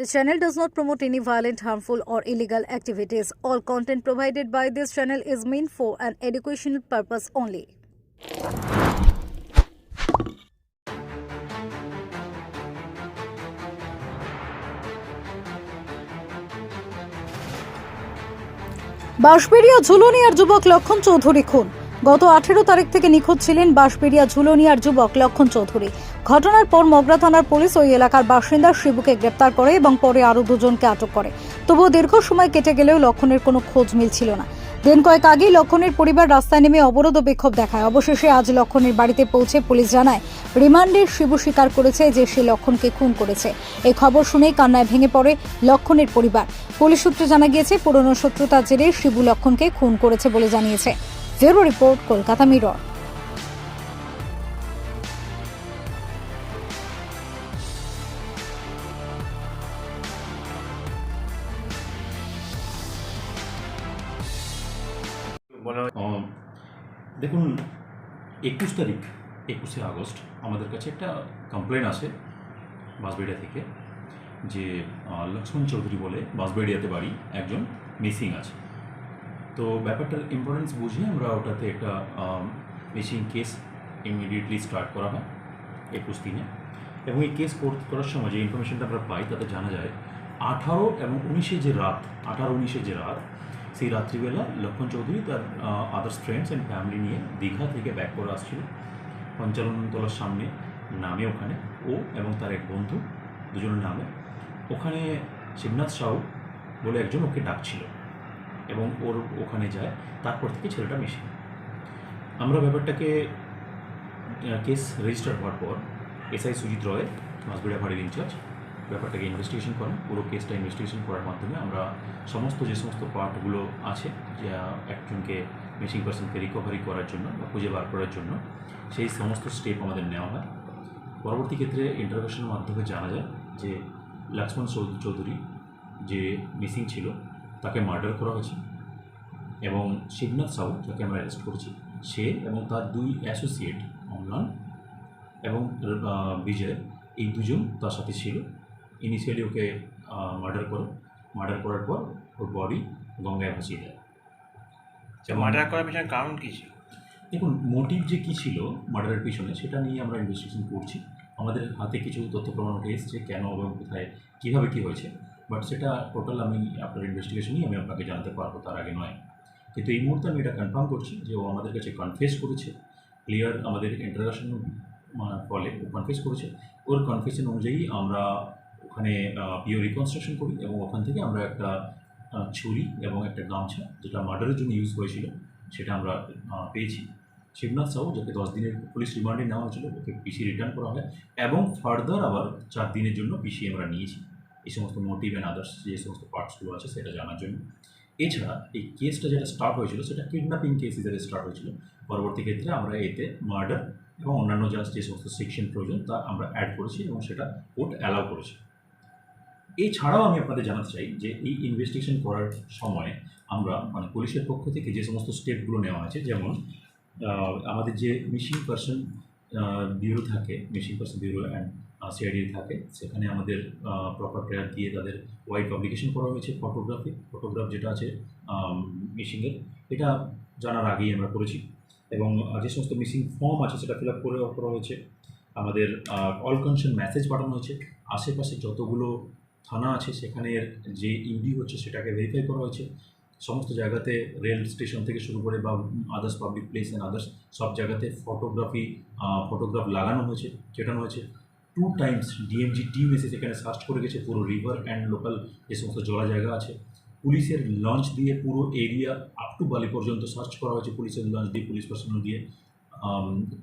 This channel does not promote any violent, harmful, or illegal activities. All content provided by this channel is meant for an educational purpose only. Bansberia ঝুলনিয়ার যুবক লক্ষণ চৌধুরী খুন গত আঠেরো তারিখ থেকে নিখোঁজ ছিলেন বাঁশবেড়িয়া ঝুলনিয়ার যুবক লক্ষণ চৌধুরী। ঘটনার পর মগরা থানার পুলিশ ওই এলাকার বাসিন্দা শিবুকে গ্রেপ্তার করে এবং পরে আরও দুজনকে আটক করে। তবুও দীর্ঘ সময় কেটে গেলেও লক্ষণের কোনো খোঁজ মিলছিল না। দিন কয়েক আগেই লক্ষণের পরিবার রাস্তায় নেমে অবরোধ ও বিক্ষোভ দেখায়। অবশেষে আজ লক্ষণের বাড়িতে পৌঁছে পুলিশ জানায়, রিমান্ডে শিবু স্বীকার করেছে যে সে লক্ষণকে খুন করেছে। এই খবর শুনেই কান্নায় ভেঙে পড়ে লক্ষণের পরিবার। পুলিশ সূত্রে জানা গিয়েছে, পুরনো শত্রুতার জেরে শিবু লক্ষণকে খুন করেছে বলে জানিয়েছে। ব্যুরো রিপোর্ট কলকাতা মিরর দেখুন একুশ তারিখ একুশে আগস্ট আমাদের কাছে একটা কমপ্লেন আসে বাঁশবেড়িয়া থেকে যে লক্ষ্মণ চৌধুরী বলে বাঁশবেড়িয়াতে বাড়ি একজন মিসিং আছে। তো ব্যাপারটার ইম্পর্টেন্স বুঝে আমরা ওটাতে একটা মিসিং কেস ইমিডিয়েটলি স্টার্ট করা হয় একুশ দিনে। এবং এই কেস করার সময় যে ইনফরমেশনটা আমরা পাই তাতে জানা যায় আঠারো এবং উনিশে যে রাত, আঠারো উনিশে যে রাত, সেই রাত্রিবেলা লক্ষণ চৌধুরী তার আদার্স ফ্রেন্ডস অ্যান্ড ফ্যামিলি নিয়ে দীঘা থেকে ব্যাক করে আসছিল পঞ্চাননতলার সামনে নামে ওখানে। ও এবং তার এক বন্ধু দুজনের নামে। ওখানে শিবনাথ সাউ বলে একজন ওকে ডাকছিল। এবং ওর ওখানে যায়, তারপর থেকে ছেলেটা মিশে আমরা ব্যাপারটাকে কেস রেজিস্টার হওয়ার পর এসআই সুজিত রয় মাসবিড়া ফাঁড়ির ইনচার্জ ব্যাপারটাকে ইনভেস্টিগেশন করেন। পুরো কেসটা ইনভেস্টিগেশন করার মাধ্যমে আমরা সমস্ত, যে সমস্ত পার্টগুলো আছে, যা একজনকে মিসিং পার্সনকে রিকভারি করার জন্য বা খুঁজে বার করার জন্য, সেই সমস্ত স্টেপ আমাদের নেওয়া হয়। পরবর্তী ক্ষেত্রে ইন্টারভেশনের মাধ্যমে জানা যায় যে লক্ষ্মণ চৌধুরী যে মিসিং ছিল তাকে মার্ডার করা হয়েছে এবং শিবনাথ সাউ যাকে আমরা অ্যারেস্ট করেছি। সে এবং তার দুই অ্যাসোসিয়েট অম্লান এবং বিজয় এই দুজন তার সাথে ছিল। ইনিশিয়ালি ওকে মার্ডার করে। মার্ডার করার পর ওর বডি গঙ্গায় ভাসিয়ে দেয়। যে মার্ডার করার পিছনে কারণ কী ছিল? দেখুন মোটিভ যে কী ছিল মার্ডারের পিছনে সেটা নিয়ে আমরা ইনভেস্টিগেশন করছি। আমাদের হাতে কিছু তথ্য প্রমাণ উঠে এসছে কেন এবং কোথায় কীভাবে কী হয়েছে। বাট সেটা টোটাল আমি আপনার ইনভেস্টিগেশনই আমি আপনাকে জানতে পারব তার আগে নয়। কিন্তু এই মুহূর্তে আমি এটা কনফার্ম করছি যে ও আমাদের কাছে কনফেস করেছে। ক্লিয়ার আমাদের ইন্টারাকশন ফলে ও কনফেস করেছে। ওর কনফেশন অনুযায়ী আমরা ওখানে পিও রিকনস্ট্রাকশন করি এবং ওখান থেকে আমরা একটা ছুরি এবং একটা গামছা যেটা মার্ডারের জন্য ইউজ হয়েছিল, সেটা আমরা পেয়েছি। শিবনাথ সাউ যাকে দশ দিনের পুলিশ রিমান্ডে নেওয়া হয়েছিল, ওকে পিসি রিটার্ন করা হয় এবং ফার্দার আবার চার দিনের জন্য পিসি আমরা নিয়েছি। এই সমস্ত মোটিভ অ্যান্ড আদার্স যে সমস্ত পার্টসগুলো আছে সেটা জানার জন্য। এছাড়া এই কেসটা যেটা স্টার্ট হয়েছিল, সেটা কিডন্যাপিং কেস হিসেবে স্টার্ট হয়েছিল। পরবর্তী ক্ষেত্রে আমরা এতে মার্ডার এবং অন্যান্য যা যে সমস্ত সেকশন প্রয়োজন, তা আমরা অ্যাড করেছি এবং সেটা কোর্ট অ্যালাউ করেছে। এছাড়াও আমি আপনাদের জানাতে চাই যে এই ইনভেস্টিগেশন করার সময় আমরা মানে পুলিশের পক্ষ থেকে যে সমস্ত স্টেপগুলো নেওয়া আছে যেমন আমাদের যে মিসিং পার্সন ব্যুরো থাকে missing person bureau and CID থাকে। সেখানে আমাদের প্রপার প্রেয়ার দিয়ে তাদের ওয়াইড পাবলিকেশন করা হয়েছে ফটোগ্রাফি ফটোগ্রাফ যেটা আছে মিসিংয়ের এটা জানার আগেই আমরা করেছি। এবং যে সমস্ত মিসিং ফর্ম আছে সেটা ফিল আপ করে করা হয়েছে। আমাদের অল কনসেন্ট মেসেজ পাঠানো হয়েছে। আশেপাশে যতগুলো থানা আছে সেখানের যে ইউডি হচ্ছে সেটাকে ভেরিফাই করা হয়েছে। সমস্ত জায়গাতে রেল স্টেশন থেকে শুরু করে বা others public place and others সব জায়গাতে ফটোগ্রাফি ফটোগ্রাফ লাগানো হয়েছে, চেটানো হয়েছে। টু টাইমস ডিএমজি টিম এসে সেখানে সার্চ করে গেছে, পুরো রিভার অ্যান্ড লোকাল যে সমস্ত জলা জায়গা আছে, পুলিশের লঞ্চ দিয়ে পুরো এরিয়া আপ টু বালি পর্যন্ত সার্চ করা হয়েছে, পুলিশের লঞ্চ দিয়ে পুলিশ পার্সোনাল দিয়ে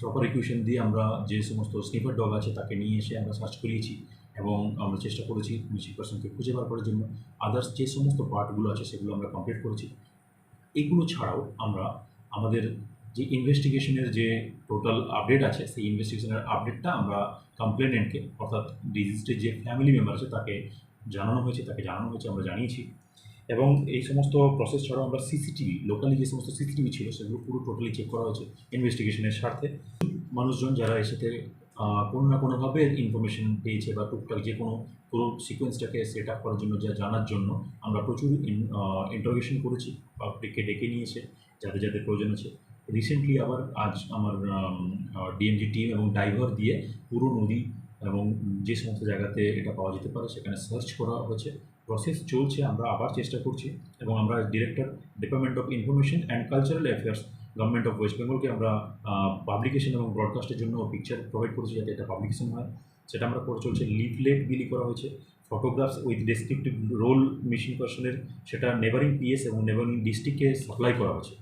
প্রপার ইকুয়েশন দিয়ে আমরা যে সমস্ত স্নিপার ডগ আছে তাকে নিয়ে এসে আমরা সার্চ করিয়েছি এবং আমরা চেষ্টা করেছি মিসিং পার্সনকে খুঁজে বার করার জন্য। আদার্স যে সমস্ত পার্টগুলো আছে সেগুলো আমরা কমপ্লিট করেছি। এগুলো ছাড়াও আমরা আমাদের যে ইনভেস্টিগেশনের যে টোটাল আপডেট আছে, সেই ইনভেস্টিগেশনের আপডেটটা আমরা কমপ্লেনেন্টকে অর্থাৎ ডিজিজের যে ফ্যামিলি মেম্বার আছে, তাকে জানানো হয়েছে, তাকে জানানো হয়েছে, আমরা জানিয়েছি। এবং এই সমস্ত প্রসেস ছাড়াও আমরা সিসিটিভি লোকালি যে সমস্ত সিসিটিভি ছিল, সেগুলো পুরো টোটালি চেক করা হয়েছে ইনভেস্টিগেশনের স্বার্থে। মানুষজন যারা এর সাথে কোনো না কোনোভাবে ইনফরমেশন পেয়েছে বা টুকটাক যে কোনো পুরো সিকোয়েন্সটাকে সেট আপ করার জন্য, যা জানার জন্য আমরা প্রচুর ইন্টারোগেশন করেছি পাবলিককে ডেকে নিয়েছে, যাদের যাদের প্রয়োজন আছে। রিসেন্টলি আবার আজ আমার ডিএমজি টিম এবং ডাইভার দিয়ে পুরো নদী এবং যে সমস্ত জায়গাতে এটা পাওয়া যেতে পারে সেখানে সার্চ করা হয়েছে। প্রসেস চলছে, আমরা আবার চেষ্টা করছি এবং আমরা director department of information and cultural affairs government of west বেঙ্গলকে আমরা পাবলিকেশন এবং ব্রডকাস্টের জন্য পিকচার প্রোভাইড করেছি যাতে এটা পাবলিকেশন হয়। সেটা আমরা করে চলছে। লিফলেট বিলি করা হয়েছে। Photographs with descriptive roll missing পার্সনের সেটা নেবারিং পিএস এবং নেবারিং ডিস্ট্রিক্টকে সাপ্লাই করা হয়েছে।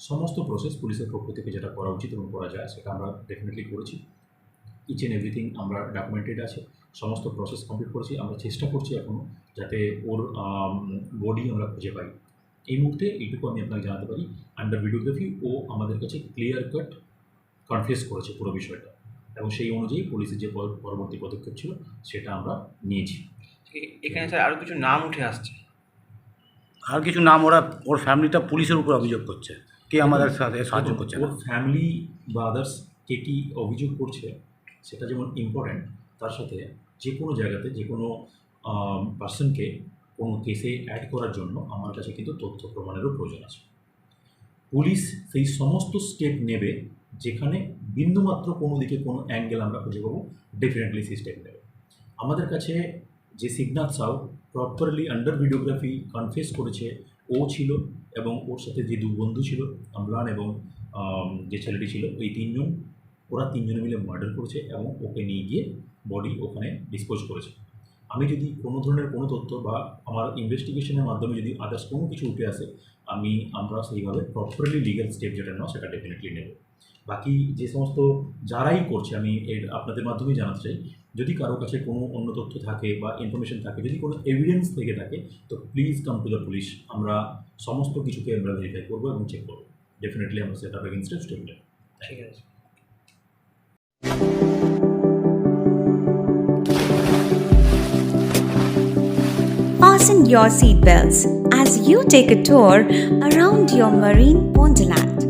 সমস্ত প্রসেস পুলিশের পক্ষ থেকে যেটা করা উচিত এবং করা যায় সেটা আমরা ডেফিনেটলি করেছি। ইচ অ্যান্ড এভরিথিং আমরা ডকুমেন্টেড আছে সমস্ত প্রসেস কমপ্লিট করেছি আমরা চেষ্টা করছি এখনও যাতে ওর বডি আমরা খুঁজে পাই। এই মুহূর্তে এইটুকু আমি আপনাকে জানাতে পারি আন্ডার ভিডিওগ্রাফি ও আমাদের কাছে ক্লিয়ার কাট কনফেস করেছে পুরো বিষয়টা। এবং সেই অনুযায়ী পুলিশের যে পর- পরবর্তী পদক্ষেপ ছিল সেটা আমরা নিয়েছি। এখানে স্যার আরও কিছু নাম উঠে আসছে। আর কিছু নাম ওরা ওর ফ্যামিলিটা পুলিশের উপর অভিযোগ করছে। কে আমাদের সাথে সাহায্য করছে ফ্যামিলি বা আদার্স কে কী অভিযোগ করছে, সেটা যেমন ইম্পর্ট্যান্ট তার সাথে যে কোনো জায়গাতে, যে কোনো পার্সনকে কোনো কেসে অ্যাড করার জন্য আমার কাছে কিন্তু তথ্য প্রমাণেরও প্রয়োজন আছে। পুলিশ সেই সমস্ত স্টেপ নেবে, যেখানে বিন্দুমাত্র কোনো দিকে কোনো অ্যাঙ্গেল আমরা খুঁজে পাবো ডেফিনেটলি সেই স্টেপ নেবে। আমাদের কাছে যে Signath Shaw properly under videography confess করেছে, ও ছিল এবং ওর সাথে যে দু বন্ধু ছিল, আমলান এবং যে ছেলেটি ছিল ওই তিনজন, ওরা তিনজনে মিলে মার্ডার করেছে এবং ওকে নিয়ে গিয়ে বডি ওখানে ডিসপোজ করেছে। আমি যদি কোনো ধরনের কোনো তথ্য বা আমার ইনভেস্টিগেশনের মাধ্যমে যদি আদার্স কোনো কিছু উঠে আসে, আমি, আমরা সেইভাবে প্রপারলি লিগ্যাল স্টেপ যেটা নেওয়া সেটা ডেফিনেটলি নেব। বাকি যে সমস্ত যারাই করছে, আমি এর আপনাদের মাধ্যমেই জানাতে চাই যদি কারও কাছে কোনো অন্য তথ্য থাকে বা ইনফরমেশন থাকে যদি কোনো এভিডেন্স থেকে থাকে তো please come to the police আমরা সমস্ত কিছুকে আমরা ভেরিফাই করব এবং চেক করব। ডেফিনেটলি আমরা সেটা এগেনস্টে স্টেপ নেব ঠিক আছে। Fasten your seatbelts as you take a tour around your marine wonderland.